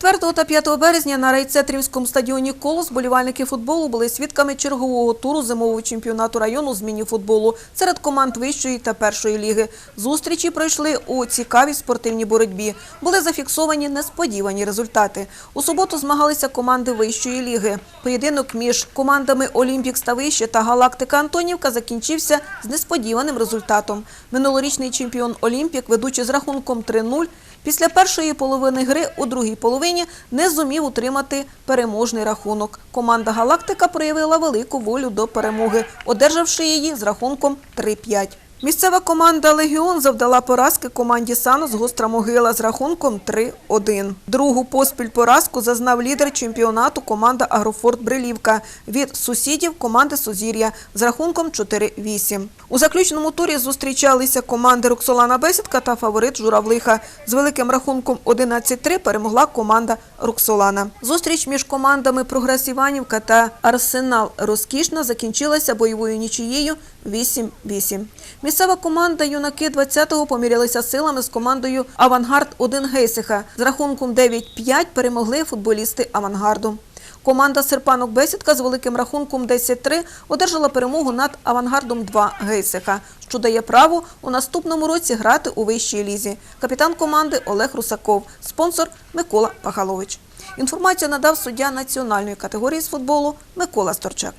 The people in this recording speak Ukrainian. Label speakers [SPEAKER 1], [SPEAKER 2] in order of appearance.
[SPEAKER 1] 4 та 5 березня на райцентрівському стадіоні «Колос» болівальники футболу були свідками чергового туру зимового чемпіонату району з міні-футболу серед команд вищої та першої ліги. Зустрічі пройшли у цікавій спортивній боротьбі. Були зафіксовані несподівані результати. У суботу змагалися команди вищої ліги. Поєдинок між командами «Олімпік» Ставище та «Галактика Антонівка» закінчився з несподіваним результатом. Минулорічний чемпіон «Олімпік», ведучи з рахунком 3-0, Після першої половини гри у другій половині не зумів утримати переможний рахунок. Команда «Галактика» проявила велику волю до перемоги, одержавши її з рахунком 3-5. Місцева команда «Легіон» завдала поразки команді «Санос» Гостра Могила з рахунком 3-1. Другу поспіль поразку зазнав лідер чемпіонату команда «Агрофорт Брилівка» від сусідів команди «Сузір'я» з рахунком 4-8. У заключному турі зустрічалися команди «Роксолана Бесідка» та фаворит «Журавлиха». З великим рахунком 11-3 перемогла команда «Роксолана». Зустріч між командами «Прогрес Іванівка» та «Арсенал Розкішна» закінчилася бойовою нічиєю 8-8. Місцева команда «Юнаки 20-го» помірялися силами з командою «Авангард-1 Гейсиха». З рахунком 9-5 перемогли футболісти «Авангарду». Команда «Серпанок Бесідка» з великим рахунком 10-3 одержала перемогу над «Авангардом 2 Гейсиха», що дає право у наступному році грати у вищій лізі. Капітан команди Олег Русаков, спонсор Микола Пахалович. Інформацію надав суддя національної категорії з футболу Микола Сторчак.